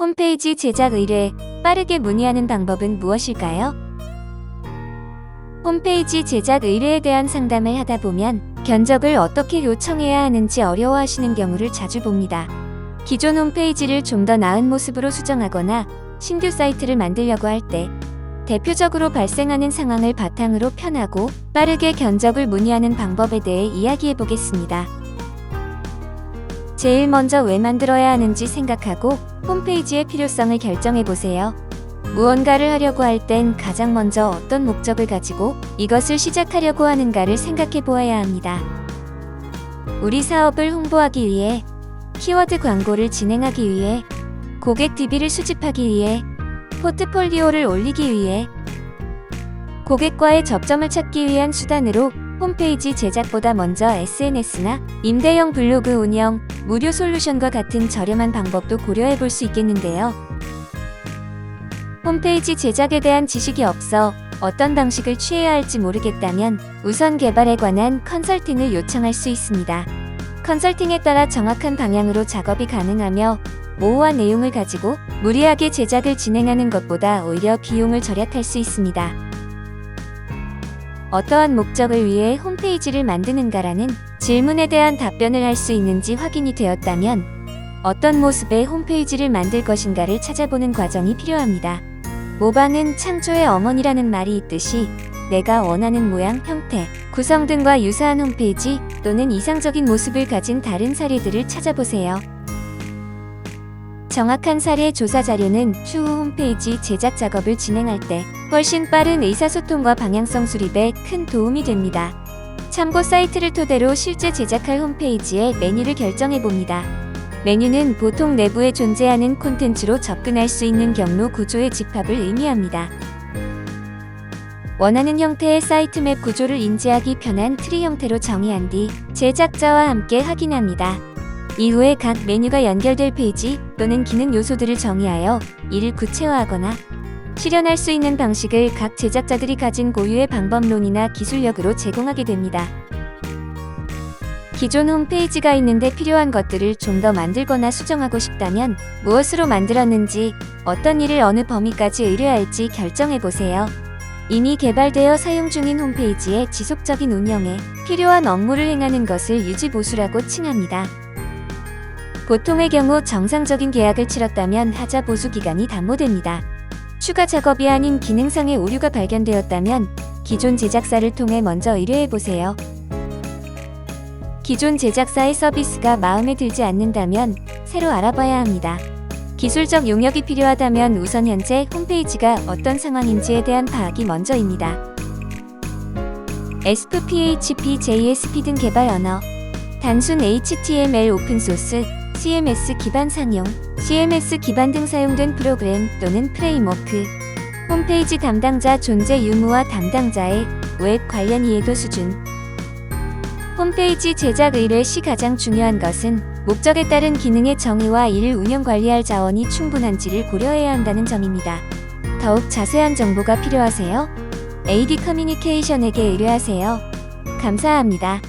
홈페이지 제작 의뢰 빠르게 문의하는 방법은 무엇일까요? 홈페이지 제작 의뢰에 대한 상담을 하다 보면 견적을 어떻게 요청해야 하는지 어려워하시는 경우를 자주 봅니다. 기존 홈페이지를 좀 더 나은 모습으로 수정하거나 신규 사이트를 만들려고 할 때 대표적으로 발생하는 상황을 바탕으로 편하고 빠르게 견적을 문의하는 방법에 대해 이야기해 보겠습니다. 제일 먼저 왜 만들어야 하는지 생각하고 홈페이지의 필요성을 결정해 보세요. 무언가를 하려고 할 땐 가장 먼저 어떤 목적을 가지고 이것을 시작하려고 하는가를 생각해 보아야 합니다. 우리 사업을 홍보하기 위해, 키워드 광고를 진행하기 위해, 고객 DB를 수집하기 위해, 포트폴리오를 올리기 위해, 고객과의 접점을 찾기 위한 수단으로 홈페이지 제작보다 먼저 SNS나 임대형 블로그 운영, 무료 솔루션과 같은 저렴한 방법도 고려해 볼 수 있겠는데요. 홈페이지 제작에 대한 지식이 없어 어떤 방식을 취해야 할지 모르겠다면 우선 개발에 관한 컨설팅을 요청할 수 있습니다. 컨설팅에 따라 정확한 방향으로 작업이 가능하며 모호한 내용을 가지고 무리하게 제작을 진행하는 것보다 오히려 비용을 절약할 수 있습니다. 어떠한 목적을 위해 홈페이지를 만드는가라는 질문에 대한 답변을 할 수 있는지 확인이 되었다면 어떤 모습의 홈페이지를 만들 것인가를 찾아보는 과정이 필요합니다. 모방은 창조의 어머니라는 말이 있듯이 내가 원하는 모양, 형태, 구성 등과 유사한 홈페이지 또는 이상적인 모습을 가진 다른 사례들을 찾아보세요. 정확한 사례 조사 자료는 추후 홈페이지 제작 작업을 진행할 때 훨씬 빠른 의사소통과 방향성 수립에 큰 도움이 됩니다. 참고 사이트를 토대로 실제 제작할 홈페이지의 메뉴를 결정해 봅니다. 메뉴는 보통 내부에 존재하는 콘텐츠로 접근할 수 있는 경로 구조의 집합을 의미합니다. 원하는 형태의 사이트 맵 구조를 인지하기 편한 트리 형태로 정의한 뒤 제작자와 함께 확인합니다. 이후에 각 메뉴가 연결될 페이지 또는 기능 요소들을 정의하여 이를 구체화하거나 실현할 수 있는 방식을 각 제작자들이 가진 고유의 방법론이나 기술력으로 제공하게 됩니다. 기존 홈페이지가 있는데 필요한 것들을 좀 더 만들거나 수정하고 싶다면 무엇으로 만들었는지 어떤 일을 어느 범위까지 의뢰할지 결정해 보세요. 이미 개발되어 사용 중인 홈페이지의 지속적인 운영에 필요한 업무를 행하는 것을 유지보수라고 칭합니다. 보통의 경우 정상적인 계약을 치렀다면 하자 보수 기간이 담보됩니다. 추가 작업이 아닌 기능상의 오류가 발견되었다면 기존 제작사를 통해 먼저 의뢰해 보세요. 기존 제작사의 서비스가 마음에 들지 않는다면 새로 알아봐야 합니다. 기술적 용역이 필요하다면 우선 현재 홈페이지가 어떤 상황인지에 대한 파악이 먼저입니다. SPHP, JSP 등 개발 언어, 단순 HTML 오픈소스, CMS 기반 상용, CMS 기반 등 사용된 프로그램 또는 프레임워크, 홈페이지 담당자 존재 유무와 담당자의 웹 관련 이해도 수준, 홈페이지 제작 의뢰 시 가장 중요한 것은 목적에 따른 기능의 정의와 이를 운영 관리할 자원이 충분한지를 고려해야 한다는 점입니다. 더욱 자세한 정보가 필요하세요? AD 커뮤니케이션에게 의뢰하세요. 감사합니다.